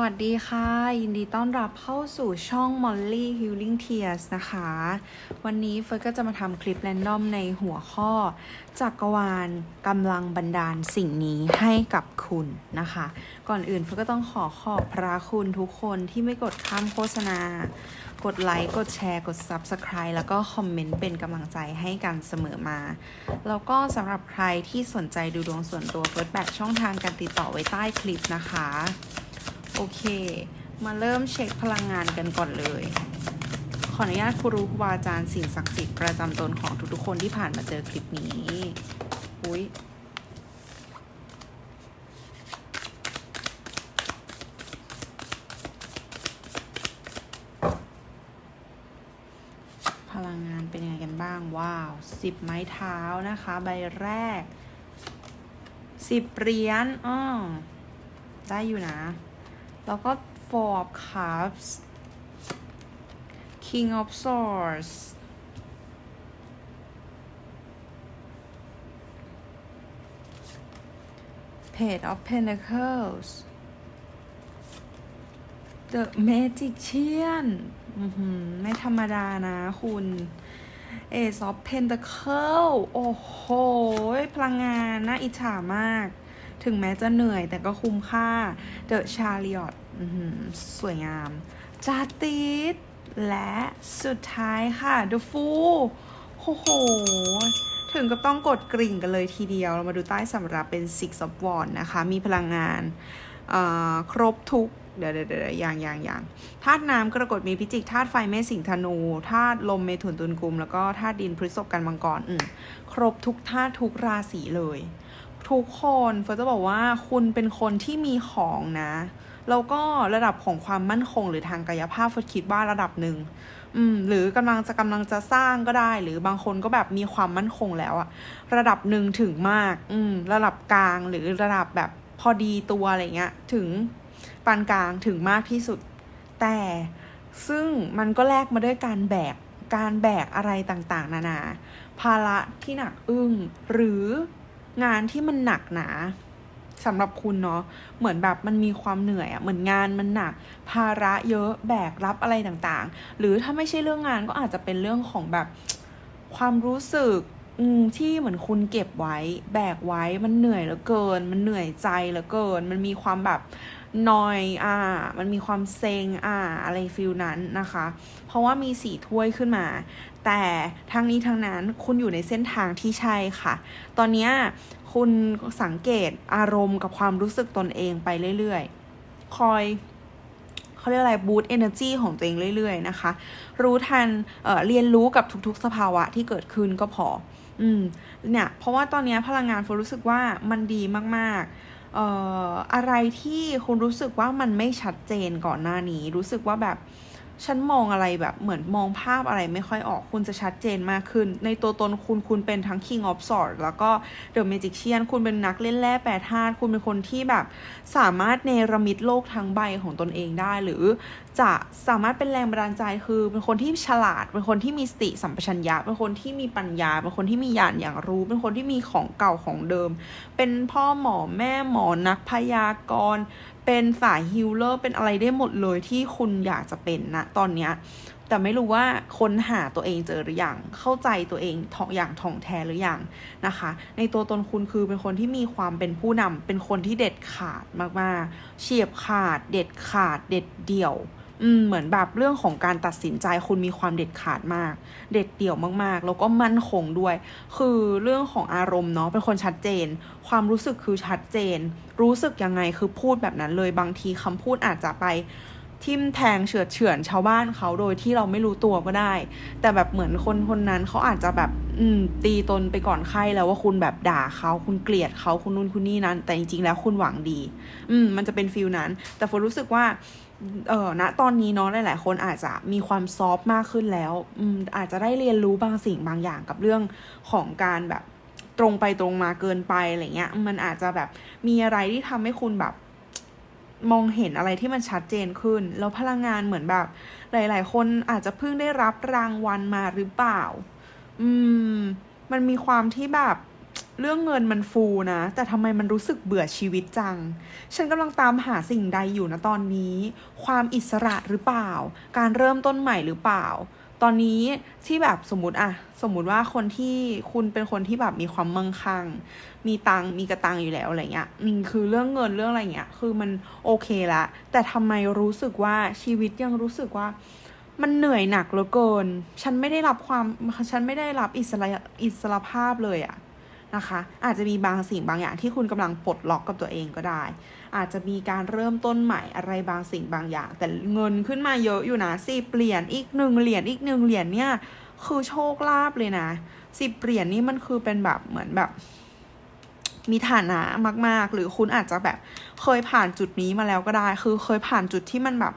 วัสดีค่ะ ยินดีต้อนรับเข้าสู่ช่อง Molly Healing Tears นะคะ วันนี้เฟิร์สก็จะมาทำคลิปแรนดอมในหัวข้อ จักรวาลกำลังบันดาลสิ่งนี้ให้กับคุณนะคะ ก่อนอื่นเฟิร์สก็ต้องขอขอบพระคุณทุกคนที่ไม่กดข้ามโฆษณา กดไลค์ กดแชร์ กด Subscribe แล้วก็คอมเมนต์เป็นกำลังใจให้กันเสมอมา แล้วก็สำหรับใครที่สนใจดูดวงส่วนตัวเฟิร์สแบกช่องทางการติดต่อไว้ใต้คลิปนะคะ โอเค มาเริ่มเช็คพลังงานกันก่อนเลย ขออนุญาตครูรู้ครูบาอาจารย์สิ่งศักดิ์สิทธิ์ประจำตนของทุกๆคนที่ผ่านมาเจอคลิปนี้อุ้ยพลังงานเป็นยังไงกันบ้าง ว้าวสิบไม้เท้านะคะ ใบแรกสิบเหรียญอ้อได้อยู่นะ แล้วก็ four of cups king of swords page of pentacles the magician ไม่ธรรมดานะคุณ ace of Pentacles โอ้โห พลังงานน่าอิจฉามาก ถึงแม้จะเหนื่อยแต่ก็คุ้มค่า The Chariot สวยงาม จาติสและสุดท้ายค่ะ The Fool โอ้โห ถึงกับต้องกดกริ่งกันเลยทีเดียว เรามาดูใต้สำรับเป็น Six of Wands นะคะ มีพลังงานครบทุกเดี๋ยวเดี๋ยวอย่างอย่างอย่างธาตุน้ำกรกฎมีพิจิกธาตุไฟเมษสิงห์ธนูธาตุลมเมถุนตุลกุม แล้วก็ธาตุดินพฤษภกันมังกรอืมครบทุกธาตุทุกราศีเลย ทุกคนเฟิร์สจะบอกว่าคุณเป็นคนที่มีของนะ แล้วก็ระดับของความมั่นคง หรือทางกายภาพเฟิร์สคิดว่าระดับหนึ่งอืมหรือกำลังจะกำลังจะสร้างก็ได้ หรือบางคนก็แบบมีความมั่นคงแล้วอะระดับหนึ่งถึงมาก อืมระดับกลางหรือระดับแบบพอดีตัวอะไรเงี้ย ถึงปานกลางถึงมากที่สุด แต่ซึ่งมันก็แลกมาด้วยการแบกการแบกอะไรต่างๆ นานา ภาระที่หนักอึ้งหรือ งานที่มันหนักหนาสำหรับคุณเนาะเหมือนแบบมันมีความเหนื่อยอะเหมือนงานมันหนัก ภาระเยอะแบกรับอะไรต่างๆ หรือถ้าไม่ใช่เรื่องงานก็อาจจะเป็นเรื่องของแบบความรู้สึกอืที่เหมือนคุณเก็บไว้ แบกไว้มันเหนื่อยเหลือเกิน มันเหนื่อยใจเหลือเกิน มันมีความแบบนอยอ่า มันมีความเซ็งอ่า อะไรฟิลนั้นนะคะ เพราะว่ามีสีถ้วยขึ้นมา แต่ทั้งนี้ทั้งนั้นคุณอยู่ในเส้นทางที่ใช่ค่ะ ตอนนี้คุณสังเกตอารมณ์กับความรู้สึกตนเองไปเรื่อยๆ คอยเขาเรียกอะไรบูตเอเนอร์จีของตัวเองเรื่อยๆนะคะ รู้ทันเเรียนรู้กับทุกๆ สภาวะที่เกิดขึ้นก็พอ อืม เนี่ย เพราะว่าตอนนี้พลังงานฟรู้สึกว่ามันดีมากๆ เอ่อ อะไรที่คุณรู้สึกว่ามันไม่ชัดเจนก่อนหน้านี้ รู้สึกว่าแบบ ฉันมองอะไรแบบเหมือนมองภาพอะไรไม่ค่อยออกคุณจะชัดเจนมากขึ้น ในตัวตนคุณคุณเป็นทั้ง King of Swords แล้วก็ The Magician คุณเป็นนักเล่นแร่แปรธาตุคุณเป็นคนที่แบบ สามารถเนรมิตโลกทั้งใบของตนเองได้ หรือจะสามารถเป็นแรงบันดาลใจคือ เป็นคนที่ฉลาด เป็นคนที่มีสติสัมปชัญญะ เป็นคนที่มีปัญญา เป็นคนที่มีญาณอย่างรู้ เป็นคนที่มีของเก่าของเดิม เป็นพ่อหมอแม่หมอนักพยากรณ์ เป็นสายฮิลเลอร์เป็นอะไรได้หมดเลยที่คุณอยากจะเป็นนะตอนเนี้ยแต่ไม่รู้ว่าค้นหาตัวเองเจอหรือยัง เข้าใจตัวเองท่องอย่างท่องแท้หรือยังนะคะ ในตัวตนคุณคือเป็นคนที่มีความเป็นผู้นำเป็นคนที่เด็ดขาดมากๆ เฉียบขาด เด็ดขาด เด็ดเดี่ยว อืมเหมือนแบบเรื่องของการตัดสินใจคุณมีความเด็ดขาดมาก เด็ดเดี่ยวมากๆ แล้วก็มั่นคงด้วย คือเรื่องของอารมณ์เนาะเป็นคนชัดเจน ความรู้สึกคือชัดเจน รู้สึกยังไงคือพูดแบบนั้นเลยบางทีคำพูดอาจจะไปทิมแทงเฉือดเฉือนชาวบ้านเขาโดยที่เราไม่รู้ตัวก็ได้ แต่แบบเหมือนคนคนนั้นเขาอาจจะแบบอืมตีตนไปก่อนไข้แล้วว่าคุณแบบด่าเขาคุณเกลียดเขาคุณนู่นคุณนี่นั้น แต่จริงๆแล้วคุณหวังดี อืมมันจะเป็นฟิลนั้น แต่ฝนรู้สึกว่า เออณตอนนี้เนาะหลาย ๆ คนอาจจะมีความซอฟต์มากขึ้นแล้วอืมอาจจะได้เรียนรู้บางสิ่งบางอย่างกับเรื่องของการแบบตรงไปตรงมาเกินไปอะไรเงี้ย มันอาจจะแบบมีอะไรที่ทำให้คุณแบบ มองเห็นอะไรที่มันชัดเจนขึ้น แล้วพลังงานเหมือนแบบ หลาย ๆ คนอาจจะเพิ่งได้รับรางวัลมาหรือเปล่า อืม มันมีความที่แบบ เรื่องเงินมันฟูนะ แต่ทำไมมันรู้สึกเบื่อชีวิตจัง ฉันกำลังตามหาสิ่งใดอยู่นะตอนนี้ ความอิสระหรือเปล่า การเริ่มต้นใหม่หรือเปล่า ตอนนี้ที่แบบสมมติอะสมมติว่าคนที่คุณเป็นคนที่แบบมีความมั่งคั่ง มีตังมีกระตังอยู่แล้วอะไรเงี้ยอืมคือเรื่องเงินเรื่องอะไรเงี้ย คือมันโอเคละ แต่ทำไมรู้สึกว่าชีวิตยังรู้สึกว่ามันเหนื่อยหนักเหลือเกิน ฉันไม่ได้รับความ ฉันไม่ได้รับอิสระอิสระภาพเลยอะ นะคะ อาจจะมีบางสิ่งบางอย่างที่คุณกำลังปลดล็อกกับตัวเองก็ได้ อาจจะมีการเริ่มต้นใหม่อะไรบางสิ่งบางอย่าง แต่เงินขึ้นมาเยอะอยู่นะสิเปลี่ยนอีกหนึ่งเหรียญอีกหนึ่งเหรียญเนี่ยคือโชคลาภเลยนะสิบเหรียญนี่มันคือเป็นแบบเหมือนแบบ มีฐานะมาก ๆ หรือคุณอาจจะแบบเคยผ่านจุดนี้มาแล้วก็ได้ คือเคยผ่านจุดที่มันแบบ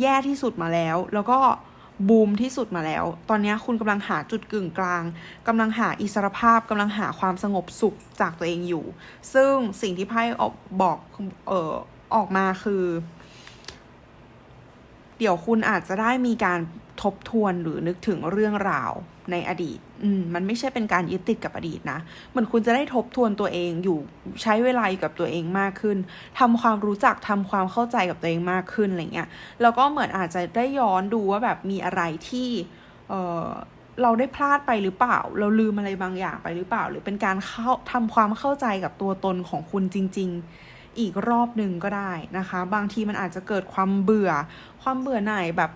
แย่ที่สุดมาแล้ว แล้วก็ บูมที่สุดมาแล้ว ตอนนี้คุณกำลังหาจุดกึ่งกลางกำลังหาอิสรภาพกำลังหาความสงบสุขจากตัวเองอยู่ ซึ่งสิ่งที่ไพ่ออกบอกเออออกมาคือ เดี๋ยวคุณอาจจะได้มีการทบทวนหรือนึกถึงเรื่องราว ในอดีต อืม มันไม่ใช่เป็นการยึดติดกับอดีตนะเหมือนคุณจะได้ทบทวนตัวเองอยู่ใช้เวลาอยู่กับตัวเองมากขึ้นทำความรู้จักทำความเข้าใจกับตัวเองมากขึ้นอะไรเงี้ย แล้วก็เหมือนอาจจะได้ย้อนดูว่าแบบมีอะไรที่เออเราได้พลาดไปหรือเปล่า เราลืมอะไรบางอย่างไปหรือเปล่า หรือเป็นการเข้าทำความเข้าใจกับตัวตนของคุณจริง ๆ อีกรอบหนึ่งก็ได้นะคะ บางทีมันอาจจะเกิดความเบื่อ ความเบื่อหน่ายแบบ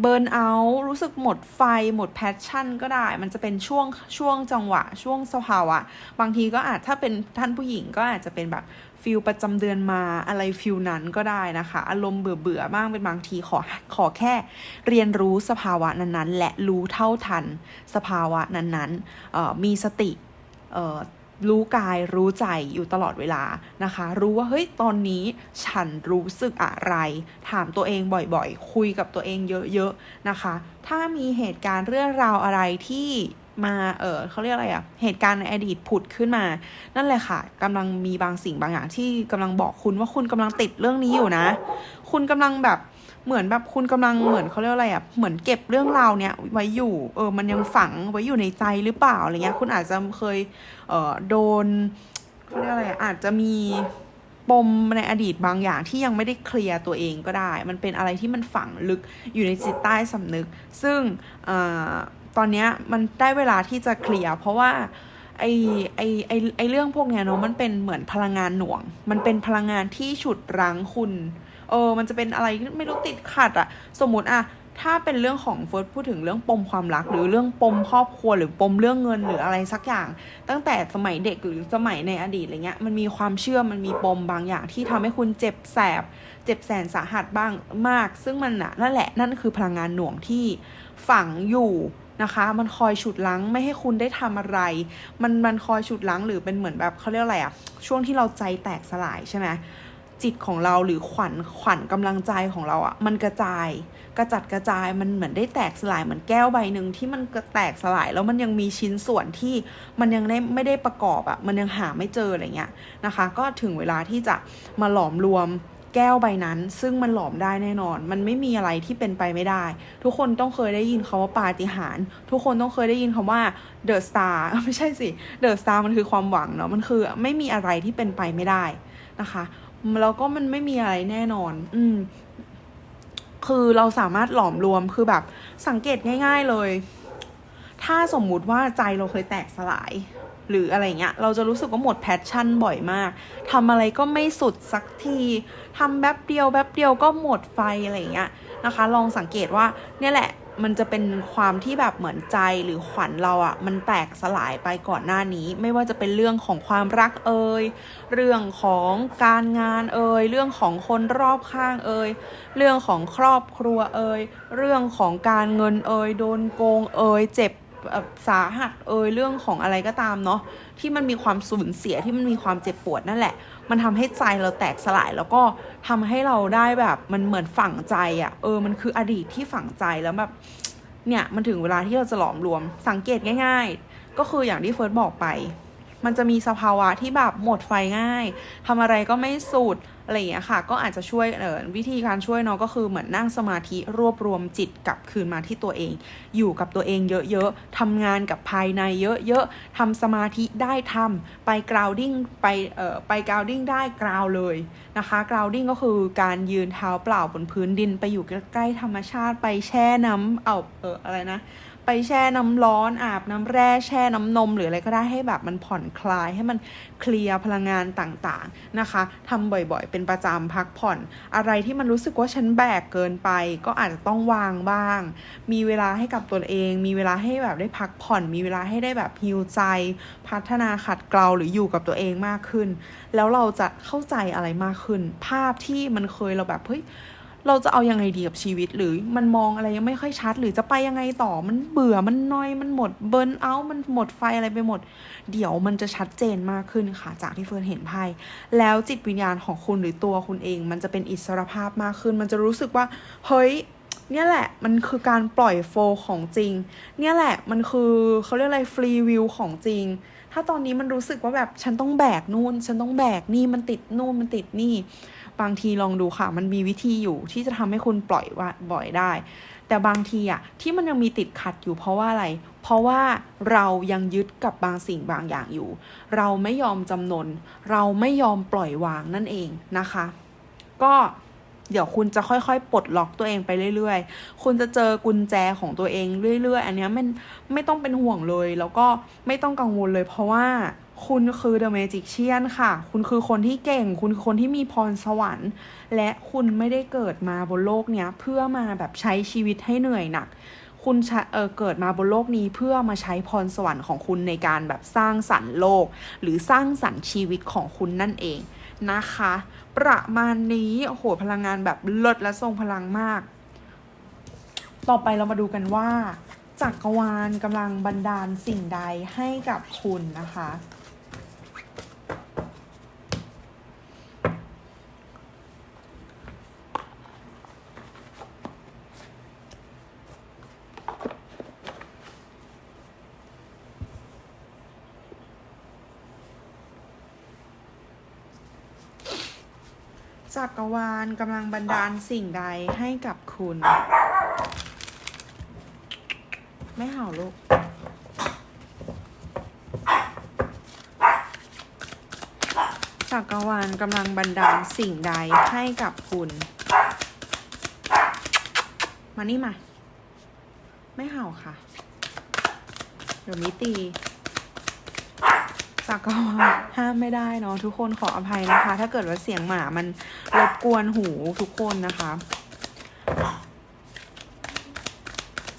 เบิร์นเอารู้สึกหมดไฟหมดแพชชั่นก็ได้ มันจะเป็นช่วงช่วงจังหวะ ช่วงสภาวะ บางทีก็อาจถ้าเป็นท่านผู้หญิงก็อาจจะเป็นแบบฟิลประจำเดือนมาอะไรฟิลนั้นก็ได้นะคะ อารมณ์เบื่อเบื่อบ้างเป็นบางทีขอขอแค่ เรียนรู้สภาวะนั้นๆ และรู้เท่าทัน สภาวะนั้นๆมีสติ รู้กายรู้ใจอยู่ตลอดเวลานะคะ รู้ว่าเฮ้ยตอนนี้ฉันรู้สึกอะไร ถามตัวเองบ่อยๆ คุยกับตัวเองเยอะๆนะคะ ถ้ามีเหตุการณ์เรื่องราวอะไรที่มา เออเขาเรียกอะไรอะเหตุการณ์ในอดีตผุดขึ้นมา นั่นแหละค่ะกำลังมีบางสิ่งบางอย่างที่กำลังบอกคุณว่าคุณกำลังติดเรื่องนี้อยู่นะ คุณกำลังแบบ เหมือนแบบคุณกำลังเหมือนเขาเรียกอะไรอะเหมือนเก็บเรื่องราวเนี้ยไว้อยู่เออมันยังฝังไว้อยู่ในใจหรือเปล่าอะไรเงี้ย คุณอาจจะเคยเอ่อโดนเขาเรียกอะไรอาจจะมีปมในอดีตบางอย่างที่ยังไม่ได้เคลียร์ตัวเองก็ได้ มันเป็นอะไรที่มันฝังลึกอยู่ในจิตใต้สำนึก ซึ่งอตอนนี้มันได้เวลาที่จะเคลียร์เพราะว่าไอไอไอไอเรื่องพวกเนี้ยเนาะมันเป็นเหมือนพลังงานหน่วง มันเป็นพลังงานที่ฉุดรั้งคุณ เออมันจะเป็นอะไรที่ไม่รู้ติดขัดอะสมมติอะถ้าเป็นเรื่องของเฟิร์สพูดถึงเรื่องปมความรัก หรือเรื่องปมครอบครัวหรือปมเรื่องเงินหรืออะไรสักอย่าง ตั้งแต่สมัยเด็กหรือสมัยในอดีตอะไรเงี้ยมันมีความเชื่อมันมีปมบางอย่างที่ทำให้คุณเจ็บแสบ เจ็บแสนสาหัสบ้างมาก ซึ่งมันอะนั่นแหละนั่นคือพลังงานหน่วงที่ฝังอยู่นะคะ มันคอยฉุดลังไม่ให้คุณได้ทำอะไร มันมันคอยฉุดลังหรือเป็นเหมือนแบบเขาเรียกอะไรอะช่วงที่เราใจแตกสลายใช่ไหม จิตของเราหรือขวัญขวัญกำลังใจของเราอะ่ะ มันกระจาย กระจัดกระจายมันเหมือนได้แตกสลายเหมือนแก้วใบหนึ่งที่มันกระแตกสลายแล้วมันยังมีชิ้นส่วนที่มันยังได้ไม่ได้ประกอบอะ่ะ มันยังหาไม่เจออะไรเงี้ยนะคะ ก็ถึงเวลาที่จะมาหลอมรวมแก้วใบนั้น ซึ่งมันหลอมได้แน่นอน มันไม่มีอะไรที่เป็นไปไม่ได้ ทุกคนต้องเคยได้ยินคาว่าปาฏิหาริย์ทุกคนต้องเคยได้ยินคำว่าเดอะสตาร์ไม่ใช่สิเดอะสตาร์มันคือความหวังเนาะมันคือไม่มีอะไรที่เป็นไปไม่ได้นะคะ แล้วก็มันไม่มีอะไรแน่นอน อืม คือเราสามารถหลอมรวมคือแบบ สังเกตง่าย ๆเลย ถ้าสมมุติว่าใจเราเคยแตกสลาย หรืออะไรเงี้ย เราจะรู้สึกว่าหมดแพชชั่นบ่อยมากทำอะไรก็ไม่สุดสักทีทำแป๊บเดียวแป๊บเดียวก็หมดไฟอะไรเงี้ยนะคะ ลองสังเกตว่าเนี่ยแหละ มันจะเป็นความที่แบบเหมือนใจหรือขวัญเราอะ่ะ มันแตกสลายไปก่อนหน้านี้ ไม่ว่าจะเป็นเรื่องของความรักเอ่ยเรื่องของการงานเอ่ยเรื่องของคนรอบข้างเอ่ยเรื่องของครอบครัวเอ่ยเรื่องของการเงินเอ่ยโดนโกงเอ่ยเจ็บสาหัสเอ่ยเรื่องของอะไรก็ตามเนาะ ที่มันมีความสูญเสียที่มันมีความเจ็บปวดนั่นแหละ มันทำให้ใจเราแตกสลายแล้วก็ทำให้เราได้แบบมันเหมือนฝังใจอะ่ะเออมันคืออดีตที่ฝังใจแล้วแบบเนี่ยมันถึงเวลาที่เราจะหลอมรวมสังเกตง่าย ๆ ก็คืออย่างที่เฟิร์สบอกไป มันจะมีสภาวะที่แบบหมดไฟง่ายทำอะไรก็ไม่สุด อะไรอย่างเงี้ยค่ะ ก็อาจจะช่วยเออวิธีการช่วยเนาะก็คือเหมือนนั่งสมาธิรวบรวมจิตกลับคืนมาที่ตัวเอง อยู่กับตัวเองเยอะๆทำงานกับภายในเยอะๆทำสมาธิได้ทำไป grounding ไปเอ่อไป grounding ได้ ground เลยนะคะ grounding ก็คือการยืนเท้าเปล่าบนพื้นดินไปอยู่ใกล้ๆธรรมชาติไปแช่น้ำเอาเอออะไรนะ ไปแช่น้ำร้อนอาบน้ำแร่แช่น้ำนม หรืออะไรก็ได้ให้แบบมันผ่อนคลายให้มันเคลียร์พลังงานต่างๆนะคะทำบ่อยๆ เป็นประจำพักผ่อน อะไรที่มันรู้สึกว่าฉันแบกเกินไป ก็อาจจะต้องวางบ้าง มีเวลาให้กับตัวเอง มีเวลาให้แบบได้พักผ่อน มีเวลาให้ได้แบบฮิวใจ พัฒนาขัดเกลาหรืออยู่กับตัวเองมากขึ้น แล้วเราจะเข้าใจอะไรมากขึ้น ภาพที่มันเคยเราแบบเฮ้ย เราจะเอายังไงดีกับชีวิตหรือมันมองอะไรยังไม่ค่อยชัด หรือจะไปยังไงต่อมันเบื่อมันน้อยมันหมดเบิร์นเอาท์มันหมดไฟอะไรไปหมด เดี๋ยวมันจะชัดเจนมากขึ้นค่ะ จากที่เฟิร์นเห็นไพ่แล้วจิตวิญญาณของคุณหรือตัวคุณเอง มันจะเป็นอิสรภาพมากขึ้น มันจะรู้สึกว่าเฮ้ยเนี่ยแหละมันคือการปล่อยโฟลของจริง เนี่ยแหละมันคือเขาเรียกอะไรฟรีวิวของจริง ถ้าตอนนี้มันรู้สึกว่าแบบฉันต้องแบกนู่น ฉันต้องแบกนี่มันติดนู่นมันติดนี่ บางทีลองดูค่ะ มันมีวิธีอยู่ที่จะทำให้คุณปล่อยว่าบ่อยได้ แต่บางทีอะที่มันยังมีติดขัดอยู่เพราะว่าอะไร เพราะว่าเรายังยึดกับบางสิ่งบางอย่างอยู่ เราไม่ยอมจำนน เราไม่ยอมปล่อยวางนั่นเองนะคะ ก็เดี๋ยวคุณจะค่อยๆ ปลดล็อกตัวเองไปเรื่อยๆ คุณจะเจอกุญแจของตัวเองเรื่อยๆ อันนี้มันไม่ต้องเป็นห่วงเลย แล้วก็ไม่ต้องกังวลเลยเพราะว่า คุณคือ The Magician ค่ะ คุณคือคนที่เก่ง คุณคือคนที่มีพรสวรรค์ และคุณไม่ได้เกิดมาบนโลกเนี้ยเพื่อมาแบบใช้ชีวิตให้เหนื่อยหนัก คุณเออเกิดมาบนโลกนี้เพื่อมาใช้พรสวรรค์ของคุณในการแบบสร้างสรรค์โลก หรือสร้างสรรค์ชีวิตของคุณนั่นเองนะคะ ประมาณนี้โอ้โหพลังงานแบบเลิศและทรงพลังมาก ต่อไปเรามาดูกันว่าจักรวาลกำลังบันดาลสิ่งใดให้กับคุณนะคะ จักรวาลกำลังบันดาลสิ่งใดให้กับคุณ ไม่เห่าลูก จักรวาลกำลังบันดาลสิ่งใดให้กับคุณ มานี่มา ไม่เห่าค่ะ เดี๋ยวมิตีจักรวาลห้ามไม่ได้เนาะทุกคนขออภัยนะคะ ถ้าเกิดว่าเสียงหมามัน รบกวนหูทุกคนนะคะ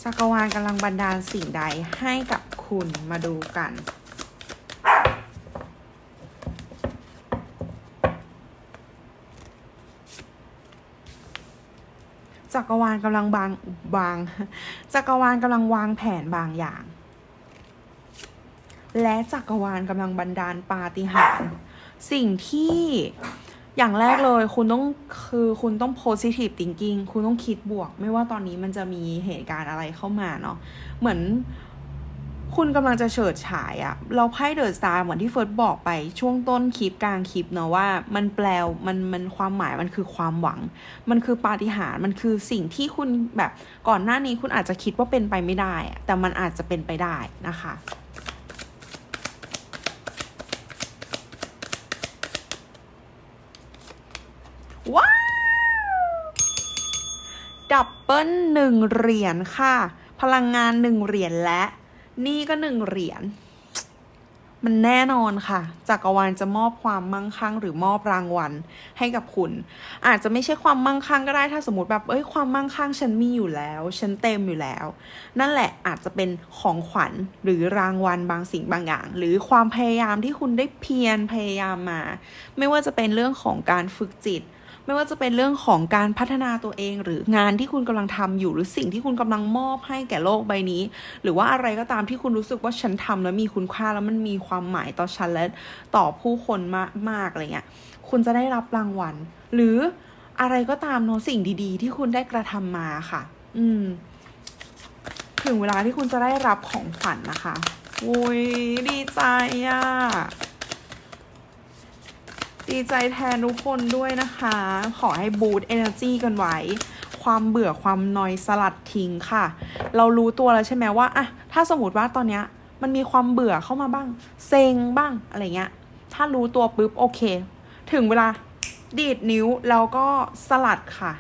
จักรวาลกำลังบันดาลสิ่งใดให้กับคุณมาดูกัน จักรวาลกำลังบางบาง จักรวาลกำลังวางแผนบางอย่าง และจักรวาลกำลังบันดาลปาฏิหาริย์สิ่งที่ อย่างแรกเลยคุณต้องคือคุณต้อง positive thinking คุณต้องคิดบวก ไม่ว่าตอนนี้มันจะมีเหตุการณ์อะไรเข้ามาเนาะเหมือนคุณกำลังจะเฉิดฉายอะเราไพ่เดอะสตาร์เหมือนที่เฟิร์สบอกไปช่วงต้นคลิปกลางคลิปเนาะว่ามันแปลมันมันความหมายมันคือความหวัง มันคือปาฏิหาริย์มันคือสิ่งที่คุณแบบก่อนหน้านี้คุณอาจจะคิดว่าเป็นไปไม่ได้ แต่มันอาจจะเป็นไปได้นะคะ ว้าว ดับเบิลหนึ่งเหรียญค่ะ พลังงานหนึ่งเหรียญและ นี่ก็หนึ่งเหรียญมันแน่นอนค่ะจักรวาลจะมอบความมั่งคั่ง หรือมอบรางวัลให้กับคุณ อาจจะไม่ใช่ความมั่งคั่งก็ได้ถ้าสมมติแบบเอ้ยความมั่งคั่งฉันมีอยู่แล้ว ฉันเต็มอยู่แล้ว นั่นแหละอาจจะเป็นของขวัญหรือรางวัลบางสิ่งบางอย่าง หรือความพยายามที่คุณได้เพียรพยายามมา ไม่ว่าจะเป็นเรื่องของการฝึกจิต ไม่ว่าจะเป็นเรื่องของการพัฒนาตัวเอง หรืองานที่คุณกำลังทำอยู่หรือสิ่งที่คุณกำลังมอบให้แก่โลกใบนี้ หรือว่าอะไรก็ตามที่คุณรู้สึกว่าฉันทำแล้วมีคุณค่าแล้วมันมีความหมายต่อฉันและต่อผู้คนมากมากอะไรเงี้ยคุณจะได้รับรางวัล หรืออะไรก็ตามเนาะสิ่งดีๆ ที่คุณได้กระทำมาค่ะ อืม ถึงเวลาที่คุณจะได้รับของขวัญนะคะโอ้ยดีใจอะ่ะ ดีใจแทนทุกคนด้วยนะคะ ขอให้บูต energy กันไว้ ความเบื่อความนอยสลัดทิ้งค่ะ เรารู้ตัวแล้วใช่ไหมว่าอะถ้าสมมติว่าตอนเนี้ยมันมีความเบื่อเข้ามาบ้าง เซ็งบ้างอะไรเงี้ย ถ้ารู้ตัวปุ๊บโอเค ถึงเวลาดีดนิ้วแล้วก็สลัดค่ะ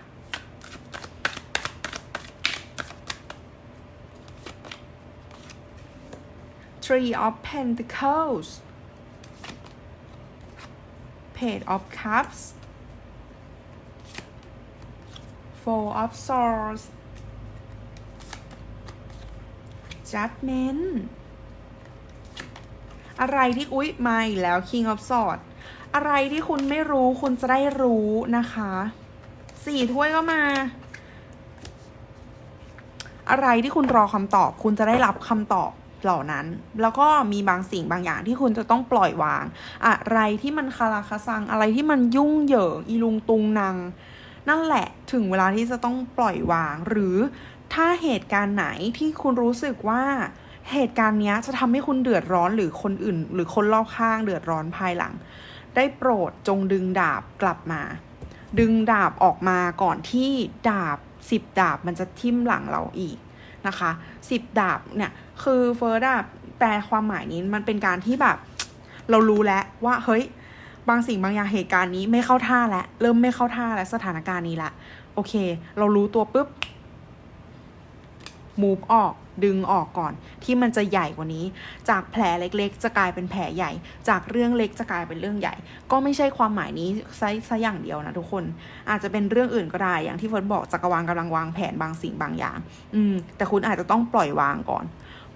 Three of Pentacles Page of Cups Four of Swords Judgment อะไรที่อุ๊ยมาอีกแล้ว King of Swords อะไรที่คุณไม่รู้คุณจะได้รู้นะคะสี่ถ้วยก็มา อะไรที่คุณรอคำตอบ คุณจะได้รับคำตอบ เหล่านั้น แล้วก็มีบางสิ่งบางอย่างที่คุณจะต้องปล่อยวาง อะไรที่มันคาราคาซัง อะไรที่มันยุ่งเหยิงอีลุงตุงนางนั่นแหละถึงเวลาที่จะต้องปล่อยวาง หรือถ้าเหตุการณ์ไหนที่คุณรู้สึกว่าเหตุการณ์นี้จะทำให้คุณเดือดร้อนหรือคนอื่น หรือคนรอบข้างเดือดร้อนภายหลัง ได้โปรดจงดึงดาบกลับมา ดึงดาบออกมาก่อนที่ดาบสิบดาบมันจะทิ่มหลังเราอีก นะคะสิบดาบเนี่ยคือเฟิร์สอะแปลความหมายนี้มันเป็นการที่แบบ เรารู้แล้วว่าเฮ้ยบางสิ่งบางอย่างเหตุการณ์นี้ไม่เข้าท่าแล้วเริ่มไม่เข้าท่าแล้วสถานการณ์นี้ละโอเค เรารู้ตัวปุ๊บ move ออกดึงออกก่อน ที่มันจะใหญ่กว่านี้ จากแผลเล็กๆ จะกลายเป็นแผลใหญ่ จากเรื่องเล็กจะกลายเป็นเรื่องใหญ่ ก็ไม่ใช่ความหมายนี้ซะซะอย่างเดียวนะทุกคน อาจจะเป็นเรื่องอื่นก็ได้ อย่างที่เฟิร์นบอกจักรวาลกำลังวางแผนบางสิ่งบางอย่าง อืม แต่คุณอาจจะต้องปล่อยวางก่อน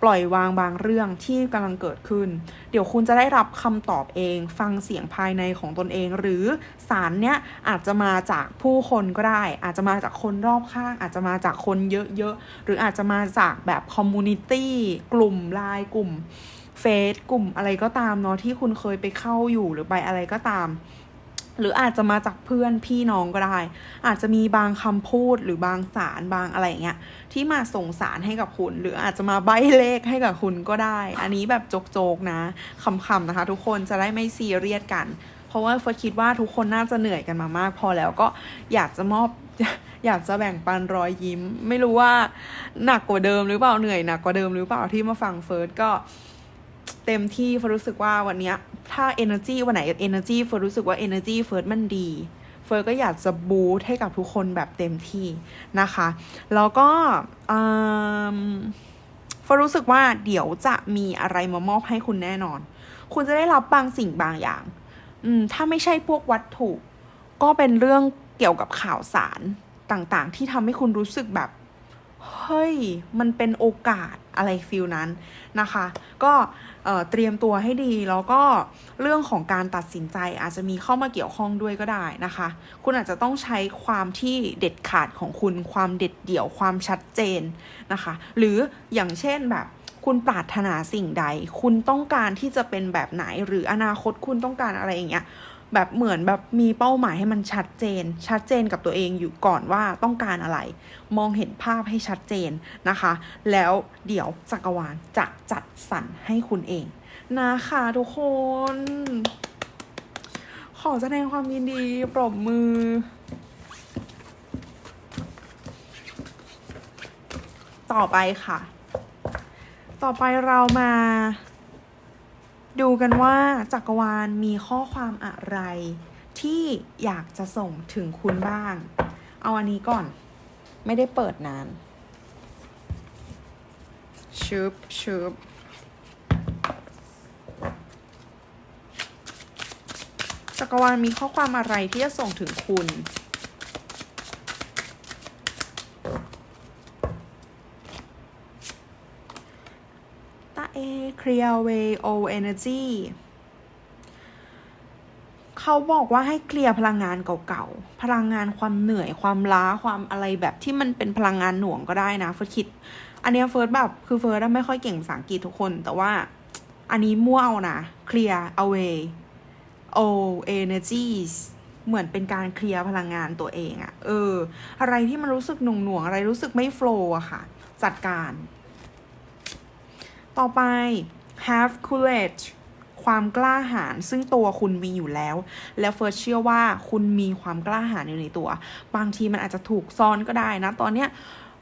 ปล่อยวางบางเรื่องที่กำลังเกิดขึ้น เดี๋ยวคุณจะได้รับคำตอบเอง ฟังเสียงภายในของตนเอง หรือสารเนี้ยอาจจะมาจากผู้คนก็ได้ อาจจะมาจากคนรอบข้าง อาจจะมาจากคนเยอะๆ หรืออาจจะมาจากแบบคอมมูนิตี้กลุ่มไลน์กลุ่มเฟซกลุ่มอะไรก็ตามเนาะที่คุณเคยไปเข้าอยู่หรือไปอะไรก็ตาม หรืออาจจะมาจากเพื่อนพี่น้องก็ได้ อาจจะมีบางคำพูดหรือบางสารบางอะไรอย่างเงี้ยที่มาส่งสารให้กับคุณ หรืออาจจะมาใบเลขให้กับคุณก็ได้ อันนี้แบบโจกๆนะคำๆนะคะ ทุกคนจะได้ไม่ซีเรียสกัน เพราะว่าเฟิร์สคิดว่าทุกคนน่าจะเหนื่อยกันมามาก พอแล้วก็อยากจะมอบอยากจะแบ่งปันรอยยิ้ม ไม่รู้ว่าหนักกว่าเดิมหรือเปล่าเหนื่อยหนักกว่าเดิมหรือเปล่าที่มาฟังเฟิร์สก็ เต็มที่เฟิร์สรู้สึกว่าวันนี้ถ้า energy วันไหน energy เฟิร์สรู้สึกว่า energy เฟิร์สมันดีเฟิร์สก็อยากจะบูทให้กับทุกคนแบบเต็มที่นะคะ แล้วก็อืมเฟิร์สรู้สึกว่าเดี๋ยวจะมีอะไรมามอบให้คุณแน่นอน คุณจะได้รับบางสิ่งบางอย่าง อืมถ้าไม่ใช่พวกวัตถุ ก็เป็นเรื่องเกี่ยวกับข่าวสารต่างๆ ที่ทำให้คุณรู้สึกแบบเฮ้ย มันเป็นโอกาสอะไรฟิลนั้นนะคะ ก็ เตรียมตัวให้ดีแล้วก็เรื่องของการตัดสินใจอาจจะมีเข้ามาเกี่ยวข้องด้วยก็ได้นะคะ คุณอาจจะต้องใช้ความที่เด็ดขาดของคุณความเด็ดเดี่ยวความชัดเจนนะคะ หรืออย่างเช่นแบบคุณปรารถนาสิ่งใด คุณต้องการที่จะเป็นแบบไหน หรืออนาคตคุณต้องการอะไรอย่างเงี้ย แบบเหมือนแบบมีเป้าหมายให้มันชัดเจน ชัดเจนกับตัวเองอยู่ก่อนว่าต้องการอะไร มองเห็นภาพให้ชัดเจนนะคะ แล้วเดี๋ยวจักรวาลจะจัดสรรให้คุณเองนะคะทุกคน ขอแสดงความยินดีปรบมือต่อไปค่ะ ต่อไปเรามา ดูกันว่าจักรวาลมีข้อความอะไร ที่อยากจะส่งถึงคุณบ้าง เอาอันนี้ก่อน ไม่ได้เปิดนานชุบชุบจักรวาลมีข้อความอะไรที่จะส่งถึงคุณ ตาเอ clear way all energy เขาบอกว่าให้เคลียร์พลังงานเก่าๆ พลังงานความเหนื่อยความล้าความอะไรแบบที่มันเป็นพลังงานหน่วงก็ได้นะเฟิร์สคิด อันนี้เฟิร์สแบบคือเฟิร์สไม่ค่อยเก่งภาษาอังกฤษทุกคน แต่ว่าอันนี้มั่วเอานะ clear away all energies เหมือนเป็นการเคลียร์พลังงานตัวเองอะเออ อะไรที่มันรู้สึกหน่วงหน่วงๆอะไรรู้สึกไม่โฟล์อะค่ะ จัดการ ต่อไป have courage ความกล้าหาญซึ่งตัวคุณมีอยู่แล้ว แล้วเฟิร์สเชื่อว่าคุณมีความกล้าหาญอยู่ในตัว บางทีมันอาจจะถูกซ่อนก็ได้นะ ตอนเนี้ย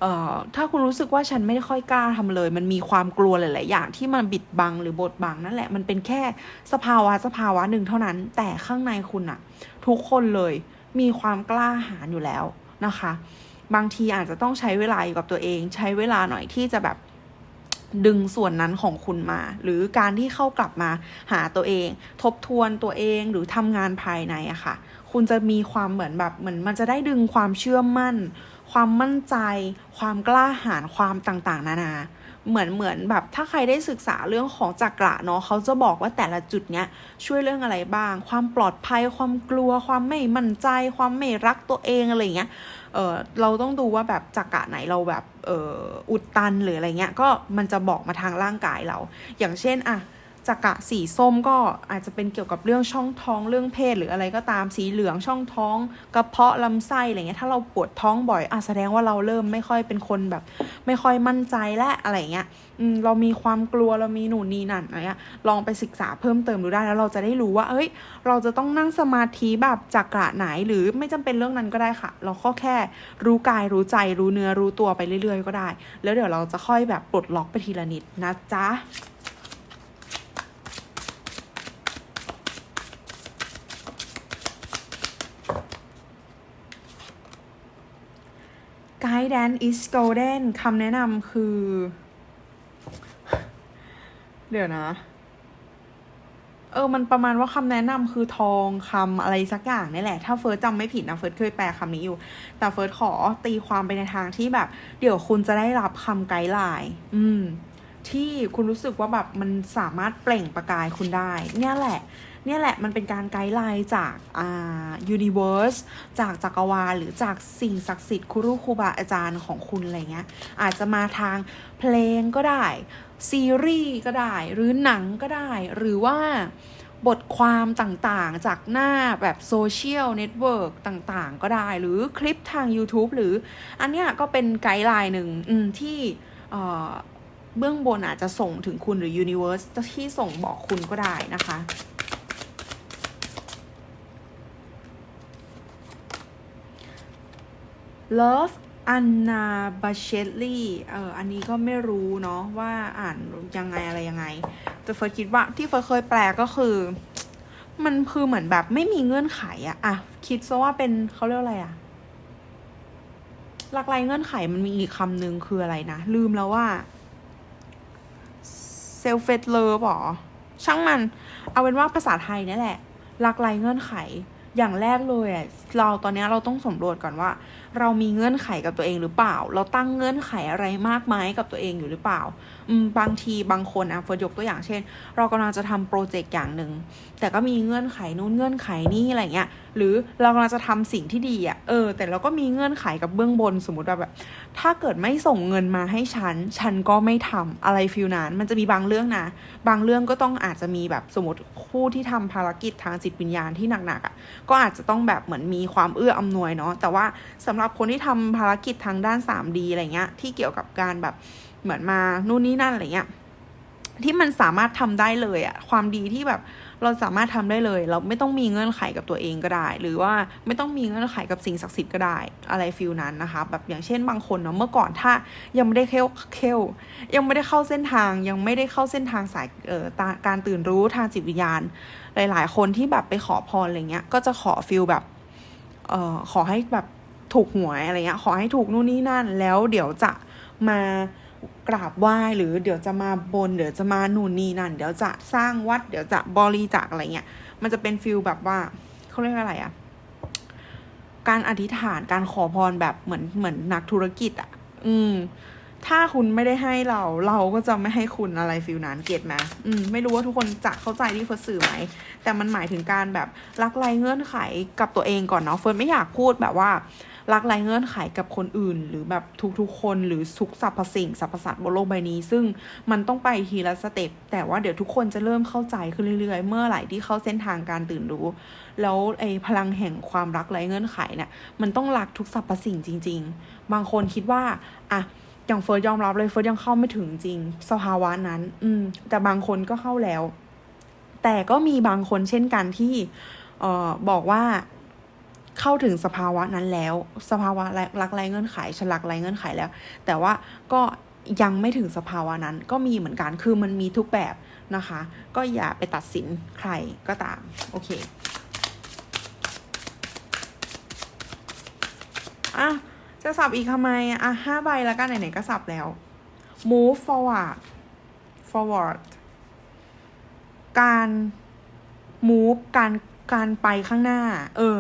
เอ่อถ้าคุณรู้สึกว่าฉันไม่ได้ค่อยกล้าทำเลย มันมีความกลัวหลาย ๆ อย่างที่มันบิดบังหรือบดบังนั่นแหละ มันเป็นแค่สภาวะสภาวะหนึ่งเท่านั้น แต่ข้างในคุณอะทุกคนเลยมีความกล้าหาญอยู่แล้วนะคะ บางทีอาจจะต้องใช้เวลาอยู่กับตัวเอง ใช้เวลาหน่อยที่จะแบบ ดึงส่วนนั้นของคุณมา หรือการที่เข้ากลับมาหาตัวเอง ทบทวนตัวเองหรือทำงานภายในอะค่ะ คุณจะมีความเหมือนแบบเหมือนมันจะได้ดึงความเชื่อมั่น ความมั่นใจ ความกล้าหาญความต่างๆ นานา เหมือนเหมือนแบบถ้าใครได้ศึกษาเรื่องของจักระเนาะเขาจะบอกว่าแต่ละจุดเนี้ยช่วยเรื่องอะไรบ้าง ความปลอดภัย ความกลัว ความไม่มั่นใจ ความไม่รักตัวเองอะไรอย่างเงี้ย เออเราต้องดูว่าแบบจักระไหนเราแบบเอออุดตันหรืออะไรเงี้ยก็มันจะบอกมาทางร่างกายเรา อย่างเช่นอะ จักระสีส้มก็อาจจะเป็นเกี่ยวกับเรื่องช่องท้องเรื่องเพศหรืออะไรก็ตามสีเหลืองช่องท้อง กระเพาะลำไส้อะไรเงี้ยถ้าเราปวดท้องบ่อยอะแสดงว่าเราเริ่มไม่ค่อยเป็นคนแบบ ไม่ค่อยมั่นใจและอะไรเงี้ยอืมเรามีความกลัวเรามีหนูนีนั่นอะไรเงี้ยลองไปศึกษาเพิ่มเติมดูได้แล้วเราจะได้รู้ว่า เอ้ย เราจะต้องนั่งสมาธิแบบจักระไหนหรือไม่จำเป็นเรื่องนั้นก็ได้ค่ะ เราก็แค่รู้กายรู้ใจรู้เนื้อรู้ตัวไปเรื่อย ๆ ก็ได้ แล้วเดี๋ยวเราจะค่อยแบบปลดล็อกไปทีละนิดนะจ๊ะ Guidance is golden คำแนะนำคือ เดี๋ยวนะ เออ มันประมาณว่าคำแนะนำคือทองคำอะไรสักอย่างนี่แหละ ถ้าเฟิร์สจำไม่ผิดนะ เฟิร์สเคยแปลคำนี้อยู่ แต่เฟิร์สขอตีความไปในทางที่แบบ เดี๋ยวคุณจะได้รับคำไกด์ไลน์ อืม ที่คุณรู้สึกว่าแบบมันสามารถเปล่งประกายคุณได้ เนี่ยแหละ เนี่ยแหละมันเป็นการไกด์ไลน์จากอ่า universe จากจักรวาลหรือจากสิ่งศักดิ์สิทธิ์ครูครูบาอาจารย์ของคุณอะไรเงี้ย อาจจะมาทางเพลงก็ได้ ซีรีส์ก็ได้ หรือหนังก็ได้ หรือว่าบทความต่างๆ จากหน้าแบบโซเชียลเน็ตเวิร์กต่างๆ ก็ได้ หรือคลิปทาง YouTube หรืออันเนี้ยก็เป็นไกด์ไลน์หนึ่งที่ เบื้องบนอาจจะส่งถึงคุณหรือ Universe ที่ส่งบอกคุณก็ได้นะคะ Love Anna b a c h e l l y เอออันนี้ก็ไม่รู้เนาะว่าอ่านยังไงอะไรยังไง แต่เฟิร์สคิดว่าที่เฟิร์สเคยแปลก็คือ มันคือเหมือนแบบไม่มีเงื่อนไขอะอะคิดซะว่าเป็นเขาเรียกอะไรอะหลักไรเงื่อนไขมันมีอีกคำหนึ่งคืออะไรนะ ลืมแล้วว่า self f e d love หรอ ช่างมัน เอาเป็นว่าภาษาไทยนี่แหละหลักไรเงื่อนไข อย่างแรกเลยอะเราตอนนี้เราต้องสำรวจก่อนว่า เรามีเงื่อนไขกับตัวเองหรือเปล่า เราตั้งเงื่อนไขอะไรมากมายกับตัวเองอยู่หรือเปล่า อืมบางทีบางคนอะเฟิร์ยกตัวอย่างเช่น เรากำลังจะทำโปรเจกต์อย่างหนึ่งแต่ก็มีเงื่อนไขนู้นเงื่อนไขนี่อะไรเงี้ยหรือเรากำลังจะทำสิ่งที่ดีอะเออ แต่เราก็มีเงื่อนไขกับเบื้องบนสมมติว่าแบบ ถ้าเกิดไม่ส่งเงินมาให้ฉัน ฉันก็ไม่ทำอะไรฟิลนั้น มันจะมีบางเรื่องนะ บางเรื่องก็ต้องอาจจะมีแบบสมมติผู้ที่ทำภารกิจทางจิตวิญญาณที่หนักๆอะ่ะก็อาจจะต้องแบบเหมือนมีความเอื้ออำนวยเนาะแต่ว่าสำหรับคนที่ทำภารกิจทางด้าน 3D อะไรเงี้ยที่เกี่ยวกับการแบบเหมือนมานู่นนี่นั่นอะไรเงี้ย ที่มันสามารถทำได้เลยอะความดีที่แบบเราสามารถทำได้เลย เราไม่ต้องมีเงื่อนไขกับตัวเองก็ได้ หรือว่าไม่ต้องมีเงื่อนไขกับสิ่งศักดิ์สิทธิ์ก็ได้ อะไรฟิลนั้นนะคะ แบบอย่างเช่นบางคนเนาะเมื่อก่อนถ้ายังไม่ได้เข้าเข้ายังไม่ได้เข้าเส้นทาง ยังไม่ได้เข้าเส้นทางสายเอ่อการตื่นรู้ทางจิตวิญญาณ หลาย ๆ คนที่แบบไปขอพรอะไรเงี้ยก็จะขอฟิลแบบเอ่อขอให้แบบถูกหวยอะไรเงี้ยขอให้ถูกนู่นนี่นั่น แล้วเดี๋ยวจะมา กราบไหว้หรือเดี๋ยวจะมาบน เดี๋ยวจะมานู่นนี่นั่น เดี๋ยวจะสร้างวัด เดี๋ยวจะบริจาคอะไรเงี้ย มันจะเป็นฟิลแบบว่าเขาเรียกอะไรอะการอธิษฐานการขอพรแบบเหมือนเหมือนนักธุรกิจอะอืม ถ้าคุณไม่ได้ให้เราเราก็จะไม่ให้คุณอะไรฟิลนั้นเก็ตไหมอืมไม่รู้ว่าทุกคนจะเข้าใจที่เฟิร์สสื่อไหม แต่มันหมายถึงการแบบรักไรเงื่อนไขกับตัวเองก่อนเนาะเฟิร์นไม่อยากพูดแบบว่า รักไรเงื่อนไขกับคนอื่น หรือแบบทุกๆคนหรือทุกสรรพสิ่งสรรพสัตว์บนโลกใบนี้ ซึ่งมันต้องไปทีละสเต็ปแต่ว่าเดี๋ยวทุกคนจะเริ่มเข้าใจขึ้นเรื่อยๆ เมื่อไหร่ที่เข้าเส้นทางการตื่นรู้ แล้วไอ้พลังแห่งความรักไรเงื่อนไขเนี่ยมันต้องรักทุกสรรพสิ่งจริง ๆ บางคนคิดว่าอะอย่างเฟิร์สยอมรับเลยเฟิร์สยังเข้าไม่ถึงจริง สภาวะนั้น อืม แต่บางคนก็เข้าแล้ว แต่ก็มีบางคนเช่นกันที่ เออบอกว่า เข้าถึงสภาวะนั้นแล้ว สภาวะรักไรเงื่อนไขฉันรักไรเงื่อนไขแล้ว แต่ว่าก็ยังไม่ถึงสภาวะนั้นก็มีเหมือนกันคือมันมีทุกแบบนะคะ ก็อย่าไปตัดสินใครก็ตาม โอเคอะจะสับอีกทำไมอะอะห้าใบแล้วกันไหนๆก็สับแล้ว move forward forward การ move การ การไปข้างหน้า เออ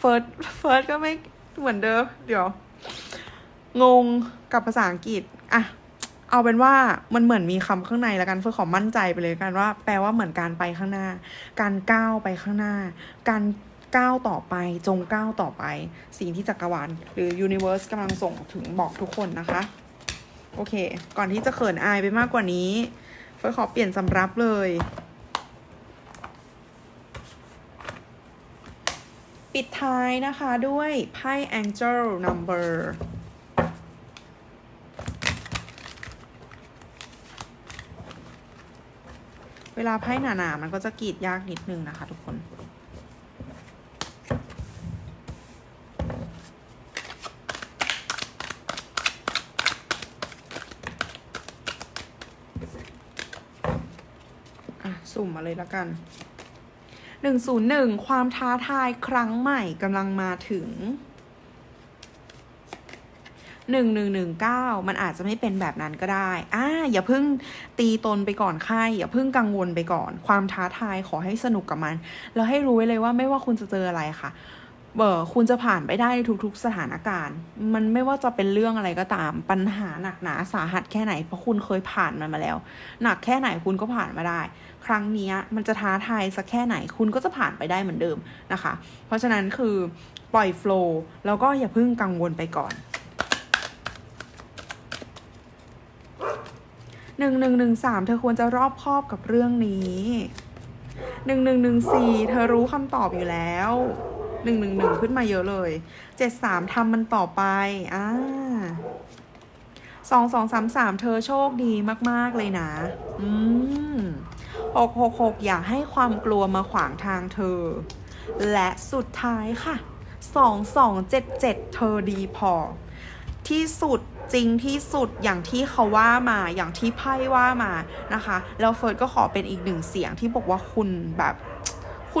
first first ก็ไม่เหมือนเดิม เดี๋ยว งงกับภาษาอังกฤษอะเอาเป็นว่ามันเหมือนมีคำข้างในแล้วกันเพื่อขอมั่นใจไปเลยกันว่า แปลว่าเหมือนการไปข้างหน้า การก้าวไปข้างหน้า การก้าวต่อไปจงก้าวต่อไป สิ่งที่จักรวาลหรือ universe กำลังส่งถึงบอกทุกคนนะคะ โอเค ก่อนที่จะเขินอายไปมากกว่านี้เฟิร์สขอเปลี่ยนสำรับเลย ปิดท้ายนะคะด้วยไพ่ Angel Number เวลาไพ่หนาๆมันก็จะกรีดยากนิดนึงนะคะทุกคน อะ สุ่มมาเลยแล้วกัน หนึ่งศูนย์หนึ่งความท้าทายครั้งใหม่กำลังมาถึงหนึ่งหนึ่งหนึ่งเก้ามันอาจจะไม่เป็นแบบนั้นก็ได้อ่าอย่าเพิ่งตีตนไปก่อนไข้อย่าเพิ่งกังวลไปก่อน ความท้าทายขอให้สนุกกับมัน แล้วให้รู้ไว้เลยว่าไม่ว่าคุณจะเจออะไรค่ะ เบอคุณจะผ่านไปได้ในทุกๆสถานการณ์ มันไม่ว่าจะเป็นเรื่องอะไรก็ตาม ปัญหาหนักหนาสาหัสแค่ไหน เพราะคุณเคยผ่านมันมาแล้ว หนักแค่ไหนคุณก็ผ่านมาได้ ครั้งนี้มันจะท้าทายสักแค่ไหนคุณก็จะผ่านไปได้เหมือนเดิมนะคะ เพราะฉะนั้นคือปล่อยโฟล์แล้วก็อย่าเพิ่งกังวลไปก่อนหนึ่งหนึ่งหนึ่งสามเธอควรจะรอบคอบกับเรื่องนี้หนึ่งหนึ่งหนึ่งสี่เธอรู้คำตอบอยู่แล้ว หนึ่งหนึ่งหนึ่งขึ้นมาเยอะเลยเจ็ดสามทำมันต่อไปอ่าสองสองสามสามเธอโชคดีมาก ๆ เลยนะ อืมหกหกหกอย่าให้ความกลัวมาขวางทางเธอ และสุดท้ายค่ะสองสองเจ็ดเจ็ดเธอดีพอ ที่สุดจริงที่สุดอย่างที่เขาว่ามาอย่างที่ไพ่ว่ามานะคะ แล้วเฟิร์สก็ขอเป็นอีกหนึ่งเสียงที่บอกว่าคุณแบบ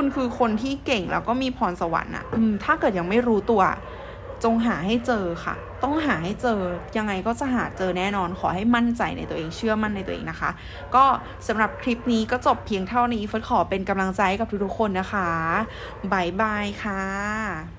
คุณคือคนที่เก่งแล้วก็มีพรสวรรค์อะอืมถ้าเกิดยังไม่รู้ตัว จงหาให้เจอค่ะ ต้องหาให้เจอยังไงก็จะหาเจอแน่นอน ขอให้มั่นใจในตัวเองเชื่อมั่นในตัวเองนะคะ ก็สำหรับคลิปนี้ก็จบเพียงเท่านี้เฟิร์สขอเป็นกำลังใจให้กับทุกๆคนนะคะบายบายค่ะ